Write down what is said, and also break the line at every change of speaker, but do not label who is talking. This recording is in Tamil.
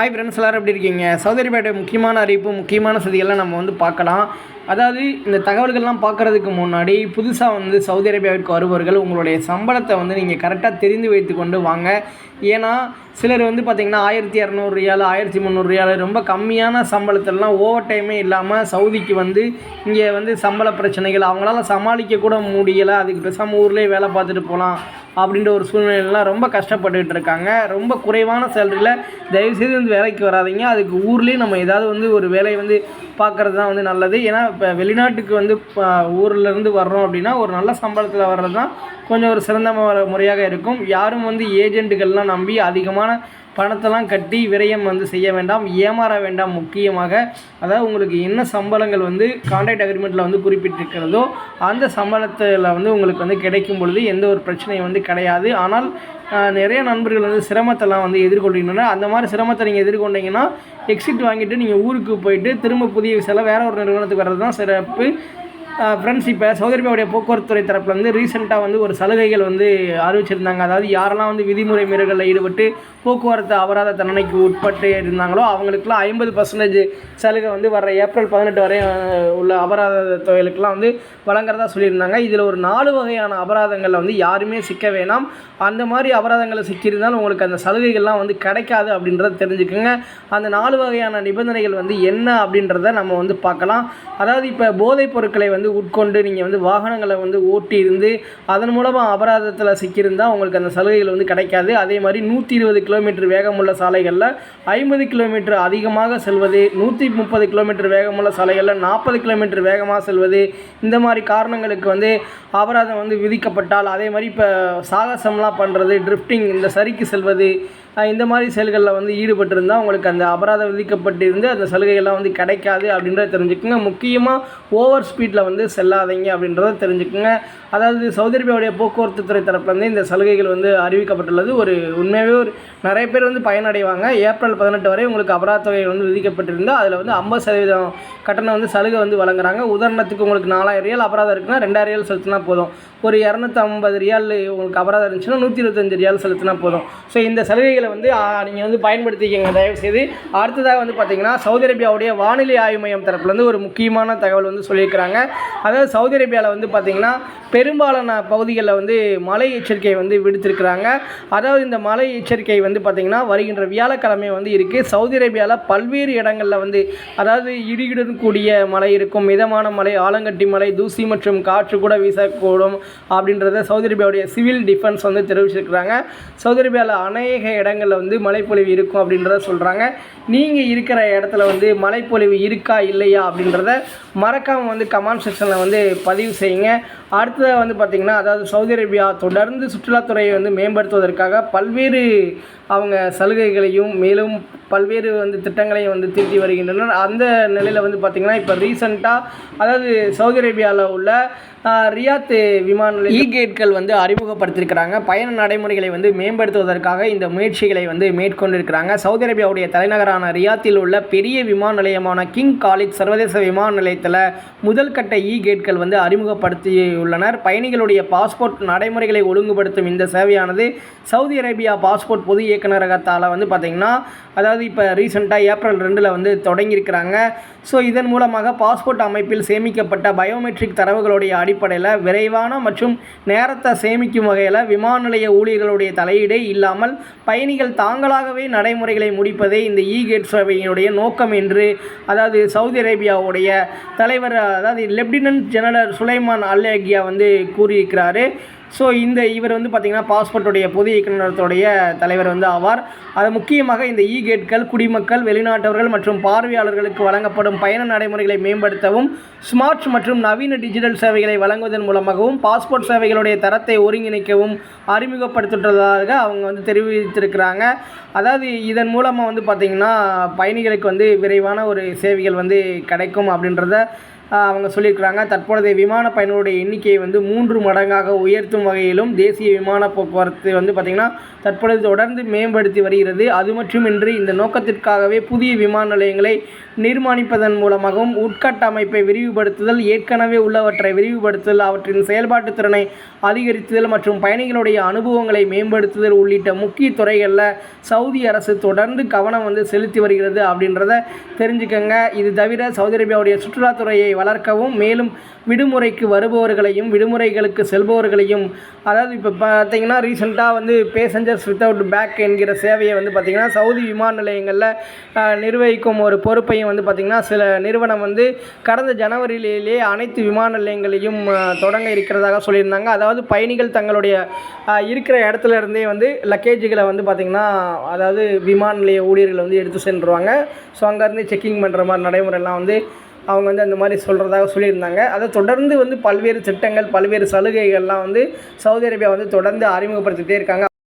ஹாய் ஃப்ரெண்ட்ஸ் எல்லோரும் எப்படி இருக்கீங்க? சௌதரி முக்கியமான அறிவிப்பு முக்கியமான செய்திகள்லாம் நம்ம வந்து பார்க்கலாம். அதாவது இந்த தகவல்கள்லாம் பார்க்குறதுக்கு முன்னாடி புதுசாக வந்து சவுதி அரேபியாவிற்கு வருபவர்கள் உங்களுடைய சம்பளத்தை வந்து நீங்கள் கரெக்டாக தெரிந்து வைத்து கொண்டு வாங்க. ஏன்னா சிலர் வந்து பார்த்திங்கன்னா ஆயிரத்தி இரநூறு ரியால் ஆயிரத்தி முந்நூறு ரியால் ரொம்ப கம்மியான சம்பளத்திலலாம் ஓவர் டைமே இல்லாமல் சவுதிக்கு வந்து இங்கே வந்து சம்பள பிரச்சனைகள் அவங்களால சமாளிக்க கூட முடியலை. அதுக்கு பேசாமல் ஊர்லேயே வேலை பார்த்துட்டு போகலாம் அப்படின்ற ஒரு சூழ்நிலைலாம் ரொம்ப கஷ்டப்பட்டுக்கிட்டு இருக்காங்க. ரொம்ப குறைவான சேலரியில் தயவுசெய்து வந்து வேலைக்கு வராதிங்க. அதுக்கு ஊர்லேயே நம்ம ஏதாவது வந்து ஒரு வேலையை வந்து பார்க்குறது தான் வந்து நல்லது. ஏன்னா இப்போ வெளிநாட்டுக்கு வந்து ஊர்லேருந்து வர்றோம் அப்படின்னா ஒரு நல்ல சம்பளத்தில் வர்றது தான் கொஞ்சம் ஒரு சிறந்த முறையாக இருக்கும். யாரும் வந்து ஏஜென்ட்டுகள்லாம் நம்பி அதிகமான பணத்தெல்லாம் கட்டி விரயம் வந்து செய்ய வேண்டாம் ஏமாற வேண்டாம் முக்கியமாக. அதாவது உங்களுக்கு என்ன சம்பளங்கள் வந்து கான்ட்ராக்ட் அக்ரிமெண்ட்டில் வந்து குறிப்பிட்டிருக்கிறதோ அந்த சம்பளத்தில் வந்து உங்களுக்கு வந்து கிடைக்கும் பொழுது எந்த ஒரு பிரச்சனையும் வந்து கிடையாது. ஆனால் நிறைய நண்பர்கள் வந்து சிரமத்தெல்லாம் வந்து எதிர்கொள்கின்றனர். அந்த மாதிரி சிரமத்தை நீங்கள் எதிர்கொண்டீங்கன்னா எக்ஸிட் வாங்கிட்டு நீங்கள் ஊருக்கு போயிட்டு திரும்ப புதிய விசையில் வேறு ஒரு நிறுவனத்துக்கு வர்றது தான் சிறப்பு. ஃப்ரெண்ட்ஸ் இப்போ சவுதி அரேபியாவுடைய போக்குவரத்துறை தரப்பில் வந்து ரீசெண்டாக வந்து ஒரு சலுகைகள் வந்து அறிவிச்சிருந்தாங்க. அதாவது யாரெல்லாம் வந்து விதிமுறை மீறல்களில் ஈடுபட்டு போக்குவரத்து அபராத தண்டனைக்கு உட்பட்டு இருந்தாங்களோ அவங்களுக்குலாம் ஐம்பது பர்சன்டேஜ் சலுகை வந்து வர ஏப்ரல் பதினெட்டு வரை உள்ள அபராத தொகைகளுக்கெல்லாம் வந்து வழங்குறதா சொல்லியிருந்தாங்க. இதில் ஒரு நாலு வகையான அபராதங்களில் வந்து யாருமே சிக்க வேணாம். அந்த மாதிரி அபராதங்களில் சிக்கியிருந்தால் உங்களுக்கு அந்த சலுகைகள்லாம் வந்து கிடைக்காது அப்படின்றத தெரிஞ்சுக்கோங்க. அந்த நாலு வகையான நிபந்தனைகள் வந்து என்ன அப்படின்றத நம்ம வந்து பார்க்கலாம். அதாவது இப்போ போதைப் பொருட்களை வந்து உட்கொண்டு நீங்கள் வந்து வாகனங்களை வந்து ஓட்டி இருந்து அதன் மூலமாக அபராதத்தில் சிக்கியிருந்தால் உங்களுக்கு அந்த சலுகைகள் வந்து கிடைக்காது. அதே மாதிரி நூற்றி இருபது கிலோமீட்டர் வேகமுள்ள சாலைகளில் ஐம்பது கிலோமீட்டர் அதிகமாக செல்வது நூற்றி முப்பது கிலோமீட்டர் வேகமுள்ள சாலைகளில் நாற்பது கிலோமீட்டர் வேகமாக செல்வது இந்த மாதிரி காரணங்களுக்கு வந்து அபராதம் வந்து விதிக்கப்பட்டால் அதே மாதிரி இப்போ சாகசம்லாம் பண்ணுறது ட்ரிஃப்டிங் இந்த சரிக்கு செல்வது இந்த மாதிரி செயல்களில் வந்து ஈடுபட்டிருந்தால் உங்களுக்கு அந்த அபராதம் விதிக்கப்பட்டிருந்து அந்த சலுகைகள்லாம் வந்து கிடைக்காது அப்படின்றத தெரிஞ்சுக்கோங்க. முக்கியமாக ஓவர் ஸ்பீடில் வந்து செல்லாதீங்க அப்படின்றத தெரிஞ்சுக்கோங்க. அதாவது சவுதி அரேபியாவுடைய போக்குவரத்து துறை தரப்புலேருந்து இந்த சலுகைகள் வந்து அறிவிக்கப்பட்டுள்ளது. ஒரு உண்மையாகவே ஒரு நிறைய பேர் வந்து பயனடைவாங்க. ஏப்ரல் பதினெட்டு வரை உங்களுக்கு அபராத தொகை வந்து விதிக்கப்பட்டிருந்தால் அதில் வந்து ஐம்பது சதவீதம் கட்டணம் வந்து சலுகை வந்து வழங்குறாங்க. உதாரணத்துக்கு உங்களுக்கு நாலாயிரம் ரியால் அபராதம் இருக்குன்னா ரெண்டாயிரம் ரியால் செலுத்தினா போதும். ஒரு இரநூத்தி ஐம்பது ரியால் உங்களுக்கு அபராதம் இருந்துச்சுன்னா நூற்றி இருபத்தஞ்சு ரியால் செலுத்தினா போதும். ஸோ இந்த சலுகைகள் வந்து நீங்கள் வந்து பயன்படுத்திக்கங்க. தயவுசெய்து அடுத்ததாக வந்து பார்த்தீங்கன்னா சவுதி அரேபியாவுடைய வானிலை ஆய்வு மையம் தரப்புலேருந்து ஒரு முக்கியமான தகவல் வந்து சொல்லியிருக்கிறாங்க. அதாவது சவுதி அரேபியாவில் வந்து பார்த்தீங்கன்னா பெரும்பாலான பகுதிகளில் வந்து மழை எச்சரிக்கை வந்து விடுத்திருக்கிறாங்க. அதாவது இந்த மழை எச்சரிக்கை வந்து பார்த்திங்கன்னா வருகின்ற வியாழக்கிழமை வந்து இருக்குது சவுதி அரேபியாவில் பல்வேறு இடங்களில் வந்து அதாவது இடியுடன் கூடிய மழை இருக்கும். மிதமான மழை ஆலங்கட்டி மழை தூசி மற்றும் காற்று கூட வீசக்கூடும் அப்படின்றத சவுதி அரேபியாவுடைய சிவில் டிஃபென்ஸ் வந்து தெரிவிச்சிருக்கிறாங்க. சவுதி அரேபியாவில் அநேக இடங்களில் வந்து மழைப்பொழிவு இருக்கும் அப்படின்றத சொல்கிறாங்க நீங்கள் இருக்கிற இடத்துல வந்து மழைப்பொழிவு இருக்கா இல்லையா அப்படின்றத மறக்காமல் வந்து கமெண்ட் செக்ஷனில் வந்து பதிவு செய்யுங்க. அடுத்ததாக வந்து பார்த்திங்கன்னா அதாவது சவுதி அரேபியா தொடர்ந்து சுற்றுலாத்துறையை வந்து மேம்படுத்துவதற்காக பல்வேறு அவங்க சலுகைகளையும் மேலும் பல்வேறு வந்து திட்டங்களையும் வந்து தீட்டி வருகின்றனர். அந்த நிலையில் வந்து பார்த்திங்கன்னா இப்போ ரீசண்டாக அதாவது சவுதி அரேபியாவில் உள்ள ரியாத் விமான நிலைய இ கேட்கள் வந்து அறிமுகப்படுத்தியிருக்கிறாங்க பயண நடைமுறைகளை வந்து மேம்படுத்துவதற்காக இந்த முயற்சிகளை வந்து மேற்கொண்டிருக்கிறாங்க. சவுதி அரேபியாவுடைய தலைநகரான ரியாத்தில் உள்ள பெரிய விமான நிலையமான கிங் காலித் சர்வதேச விமான நிலையத்தில் முதல் கட்ட இ கேட்கள் வந்து அறிமுகப்படுத்தியுள்ளனர். பயணிகளுடைய பாஸ்போர்ட் நடைமுறைகளை ஒழுங்குபடுத்தும் இந்த சேவையானது சவுதி அரேபியா பாஸ்போர்ட் பொது இயக்குநரகத்தால் வந்து பார்த்திங்கன்னா அதாவது இப்போ ரீசெண்டாக ஏப்ரல் ரெண்டில் வந்து தொடங்கியிருக்கிறாங்க. ஸோ இதன் மூலமாக பாஸ்போர்ட் அமைப்பில் சேமிக்கப்பட்ட பயோமெட்ரிக் தரவுகளுடைய அடிப்படையில் விரைவான மற்றும் நேரத்தை சேமிக்கும் வகையில் விமான நிலைய ஊழியர்களுடைய தலையீடே இல்லாமல் பயணிகள் தாங்களாகவே நடைமுறைகளை முடிப்பதே இந்த இ கேட் சேவையினுடைய நோக்கம் என்று அதாவது சவுதி அரேபியாவுடைய தலைவர் அதாவது லெப்டினன்ட் ஜெனரல் சுலைமான் அல்லேகியா வந்து கூறியிருக்கிறாரு. ஸோ இந்த இவர் வந்து பார்த்திங்கன்னா பாஸ்போர்ட்டுடைய பொது இயக்குநரத்துடைய தலைவர் வந்து ஆவார். அது முக்கியமாக இந்த இ கேட்கள் குடிமக்கள் வெளிநாட்டவர்கள் மற்றும் பார்வையாளர்களுக்கு வழங்கப்படும் பயண நடைமுறைகளை மேம்படுத்தவும் ஸ்மார்ட் மற்றும் நவீன டிஜிட்டல் சேவைகளை வழங்குவதன் மூலமாகவும் பாஸ்போர்ட் சேவைகளுடைய தரத்தை ஒருங்கிணைக்கவும் அறிமுகப்படுத்துவதாக அவங்க வந்து தெரிவித்திருக்கிறாங்க. அதாவது இதன் மூலமாக வந்து பார்த்திங்கன்னா பயணிகளுக்கு வந்து விரைவான ஒரு சேவைகள் வந்து கிடைக்கும் அப்படின்றத அவங்க சொல்லியிருக்கிறாங்க. தற்பொழுதைய விமான பயணிகளுடைய எண்ணிக்கையை வந்து மூன்று மடங்காக உயர்த்தும் வகையிலும் தேசிய விமான போக்குவரத்து வந்து பார்த்திங்கன்னா தற்பொழுது தொடர்ந்து மேம்படுத்தி வருகிறது. அது மட்டுமின்றி இந்த நோக்கத்திற்காகவே புதிய விமான நிலையங்களை நிர்மாணிப்பதன் மூலமாகவும் உட்கட்டமைப்பை விரிவுபடுத்துதல் ஏற்கனவே உள்ளவற்றை விரிவுபடுத்துதல் அவற்றின் செயல்பாட்டு திறனை அதிகரித்துதல் மற்றும் பயணிகளுடைய அனுபவங்களை மேம்படுத்துதல் உள்ளிட்ட முக்கிய துறைகளில் சவுதி அரசு தொடர்ந்து கவனம் வந்து செலுத்தி வருகிறது அப்படின்றத தெரிஞ்சுக்கங்க. இது தவிர சவுதி அரேபியாவுடைய சுற்றுலாத்துறையை வளர்க்கவும் மேலும் விடுமுறைக்கு வருபவர்களையும் விடுமுறைகளுக்கு செல்பவர்களையும் அதாவது இப்போ பார்த்தீங்கன்னா ரீசெண்டாக வந்து பேசஞ்சர்ஸ் வித்தவுட் பேக் என்கிற சேவையை வந்து பார்த்திங்கன்னா சவுதி விமான நிலையங்களில் நிர்வகிக்கும் ஒரு பொறுப்பையும் வந்து பார்த்திங்கன்னா சில நிறுவனம் வந்து கடந்த ஜனவரியிலேயே அனைத்து விமான நிலையங்களையும் தொடங்க இருக்கிறதாக சொல்லியிருந்தாங்க. அதாவது பயணிகள் தங்களுடைய இருக்கிற இடத்துல இருந்தே வந்து லக்கேஜுகளை வந்து பார்த்திங்கன்னா அதாவது விமான நிலைய ஊழியர்கள் வந்து எடுத்து சென்றுருவாங்க. ஸோ அங்கேருந்து செக்கிங் பண்ணுற மாதிரி நடைமுறைலாம் வந்து அவங்க வந்து அந்த மாதிரி சொல்கிறதாக சொல்லியிருந்தாங்க. அதை தொடர்ந்து வந்து பல்வேறு திட்டங்கள் பல்வேறு சலுகைகள்லாம் வந்து சவுதி அரேபியா வந்து தொடர்ந்து அறிமுகப்படுத்திட்டே இருக்காங்க.